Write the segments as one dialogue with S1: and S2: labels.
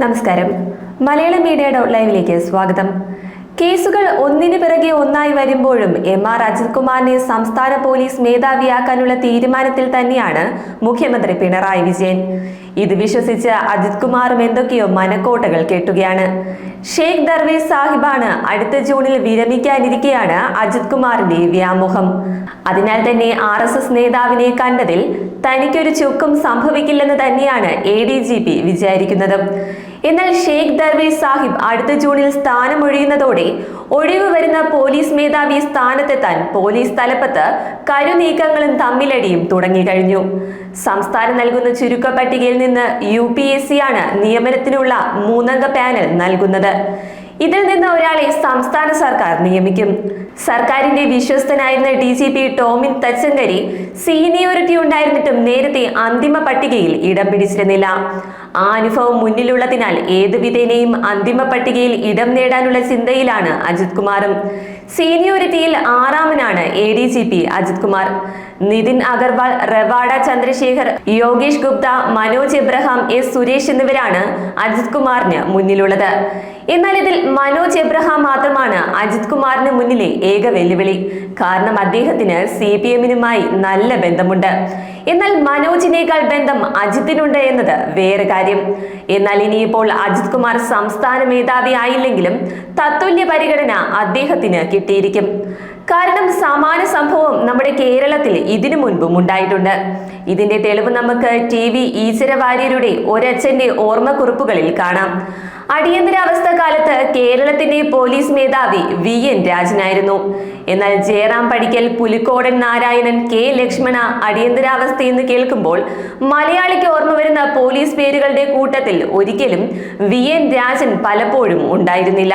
S1: നമസ്കാരം. മലയാള media dot ലൈവിലേക്ക് സ്വാഗതം. കേസുകൾ ഒന്നിന് പിറകെ ഒന്നായി വരുമ്പോഴും എം ആർ അജിത് കുമാറിനെ സംസ്ഥാന പോലീസ് മേധാവിയാക്കാനുള്ള തീരുമാനത്തിൽ തന്നെയാണ് മുഖ്യമന്ത്രി പിണറായി വിജയൻ. ഇത് വിശ്വസിച്ച് അജിത് കുമാറും എന്തൊക്കെയോ മനക്കോട്ടകൾ കെട്ടുകയാണ്. ഷെയ്ഖ് ദർവേസ് സാഹിബാണ് അടുത്ത ജൂണിൽ വിരമിക്കാനിരിക്കെയാണ് അജിത് കുമാറിന്റെ വ്യാമോഹം. അതിനാൽ തന്നെ ആർ എസ് എസ് നേതാവിനെ കണ്ടതിൽ തനിക്കൊരു ചുക്കും സംഭവിക്കില്ലെന്ന് തന്നെയാണ് എ ഡി ജി പി വിചാരിക്കുന്നത്. എന്നാൽ ഷെയ്ഖ് ദർവേസ് സാഹിബ് അടുത്ത ജൂണിൽ സ്ഥാനമൊഴിയുന്നതോടെ ഒഴിവ് വരുന്ന പോലീസ് മേധാവി സ്ഥാനത്തെത്താൻ പോലീസ് തലപ്പത്ത് കരുനീക്കങ്ങളും തമ്മിലടിയും തുടങ്ങിക്കഴിഞ്ഞു സംസ്ഥാനം നൽകുന്ന ചുരുക്ക പട്ടികയിൽ നിന്ന് യു പി എസ് സി ആണ് നിയമനത്തിനുള്ള മൂന്നംഗ പാനൽ നൽകുന്നത്. ഇതിൽ നിന്ന് ഒരാളെ സംസ്ഥാന സർക്കാർ നിയമിക്കും. സർക്കാരിന്റെ വിശ്വസ്തനായിരുന്ന D G P Tomin Thachankary seniority ഉണ്ടായിരുന്നിട്ടും നേരത്തെ അന്തിമ പട്ടികയിൽ ഇടം പിടിച്ചിരുന്നില്ല. ആ അനുഭവം മുന്നിലുള്ളതിനാൽ ഏത് വിധേനയും അന്തിമ പട്ടികയിൽ ഇടം നേടാനുള്ള ചിന്തയിലാണ് അജിത് കുമാറും. സീനിയോറിറ്റിയിൽ ആറാമനാണ് A D G P Ajith Kumar. Nitin Agarwal Ravada Chandrashekhar Yogesh Gupta Manoj Abraham S Suresh എന്നിവരാണ് അജിത് കുമാറിന് മുന്നിലുള്ളത്. എന്നാൽ ഇതിൽ മനോജ് എബ്രഹാം മാത്രമാണ് അജിത് കുമാറിന് മുന്നിലെ ഏക വെല്ലുവിളി. കാരണം അദ്ദേഹത്തിന് സി പി എമ്മിനുമായി നല്ല ബന്ധമുണ്ട്. എന്നാൽ മനോജിനേക്കാൾ ബന്ധം അജിത്തിനുണ്ട് എന്നത് വേറെ കാര്യം. എന്നാൽ ഇനിയിപ്പോൾ അജിത് കുമാർ സംസ്ഥാന മേധാവി ആയില്ലെങ്കിലും തത്തുല്യ പരിഗണന അദ്ദേഹത്തിന് കിട്ടിയിരിക്കും. കാരണം സമാന സംഭവം നമ്മുടെ കേരളത്തിൽ ഇതിനു മുൻപും ഉണ്ടായിട്ടുണ്ട്. ഇതിന്റെ തെളിവ് നമുക്ക് ടി വി ഈശ്വര വാര്യരുടെ ഒരച്ഛന്റെ ഓർമ്മക്കുറിപ്പുകളിൽ കാണാം. അടിയന്തരാവസ്ഥ കാലത്ത് കേരളത്തിന്റെ പോലീസ് മേധാവി വി എൻ രാജനായിരുന്നു. എന്നാൽ ജയറാം പടിക്കൽ പുലിക്കോടൻ നാരായണൻ കെ ലക്ഷ്മണ അടിയന്തരാവസ്ഥ എന്ന് കേൾക്കുമ്പോൾ മലയാളിക്ക് ഓർമ്മ വരുന്ന പോലീസ് പേരുകളുടെ കൂട്ടത്തിൽ ഒരിക്കലും വി എൻ രാജൻ പലപ്പോഴും ഉണ്ടായിരുന്നില്ല.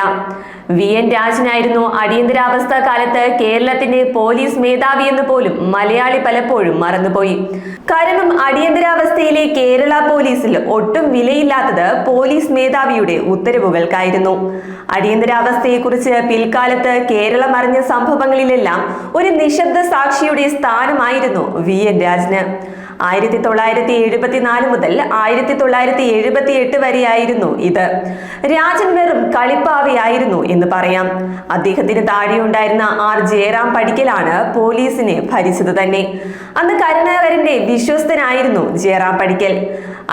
S1: വി എൻ രാജനായിരുന്നു അടിയന്തരാവസ്ഥ കാലത്ത് കേരളത്തിന്റെ പോലീസ് മേധാവി എന്ന് പോലും മലയാളി പലപ്പോഴും മറന്നുപോയി. കാരണം അടിയന്തരാവസ്ഥയിലെ കേരള പോലീസിൽ ഒട്ടും വിലയില്ലാത്തത് പോലീസ് മേധാവിയുടെ ഉത്തരവുകൾക്കായിരുന്നു. അടിയന്തരാവസ്ഥയെക്കുറിച്ച് പിൽക്കാലത്ത് കേരളം അറിഞ്ഞ സംഭവങ്ങളിലെല്ലാം ഒരു നിശബ്ദ സാക്ഷിയുടെ സ്ഥാനമായിരുന്നു വി. എൻ. രാജന്. ആയിരത്തി തൊള്ളായിരത്തി എഴുപത്തിനാല് മുതൽ ആയിരത്തി തൊള്ളായിരത്തി എഴുപത്തി എട്ട് വരെയായിരുന്നു ഇത്. രാജൻ വെറും കളിപ്പാവയായിരുന്നു എന്ന് പറയാം. അദ്ദേഹത്തിന് താഴെയുണ്ടായിരുന്ന ആർ. ജയറാം പടിക്കലാണ് പോലീസിനെ ഭരിച്ചത് തന്നെ. അന്ന് കരുണാകരന്റെ വിശ്വസ്തനായിരുന്നു ജയറാം പടിക്കൽ.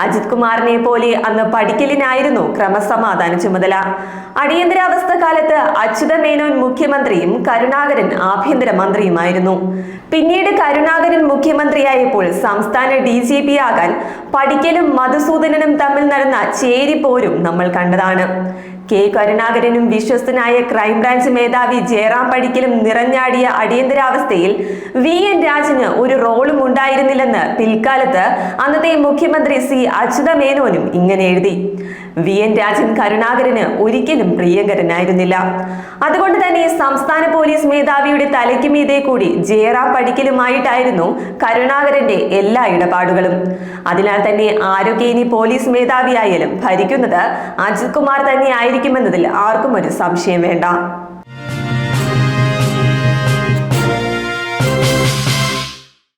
S1: അജിത് കുമാറിനെ പോലെ അന്ന് പടിക്കലിനായിരുന്നു ക്രമസമാധാന ചുമതല. അടിയന്തരാവസ്ഥ കാലത്ത് അച്യുത മേനോൻ മുഖ്യമന്ത്രിയും കരുണാകരൻ ആഭ്യന്തര മന്ത്രിയുമായിരുന്നു. പിന്നീട് കരുണാകരൻ മുഖ്യമന്ത്രിയായപ്പോൾ സംസ്ഥാന ഡി ജി പി ആകാൻ പടിക്കലും മധുസൂദനനും തമ്മിൽ നടന്ന ചേരിപ്പോരും നമ്മൾ കണ്ടതാണ്. കെ കരുണാകരനും വിശ്വസ്തനായ ക്രൈംബ്രാഞ്ച് മേധാവി ജയറാം പടിക്കലും നിറഞ്ഞാടിയ അടിയന്തരാവസ്ഥയിൽ വി എൻ രാജന് ഒരു റോളും ഉണ്ടായിരുന്നില്ലെന്ന് പിൽക്കാലത്ത് അന്നത്തെ മുഖ്യമന്ത്രി സി അച്യുത മേനോനും ഇങ്ങനെ എഴുതി. വി എൻ രാജൻ കരുണാകരന് ഒരിക്കലും പ്രിയങ്കരനായിരുന്നില്ല. അതുകൊണ്ട് തന്നെ സംസ്ഥാന പോലീസ് മേധാവിയുടെ തലയ്ക്ക് മീതെ കൂടി ജയറാം പടിക്കലുമായിട്ടായിരുന്നു കരുണാകരന്റെ എല്ലാ ഇടപാടുകളും. അതിനാൽ തന്നെ ആരോഗ്യനി പോലീസ് മേധാവിയായാലും ഭരിക്കുന്നത് അജിത് കുമാർ തന്നെ ആയിരിക്കുമെന്നതിൽ ആർക്കും ഒരു സംശയം വേണ്ട.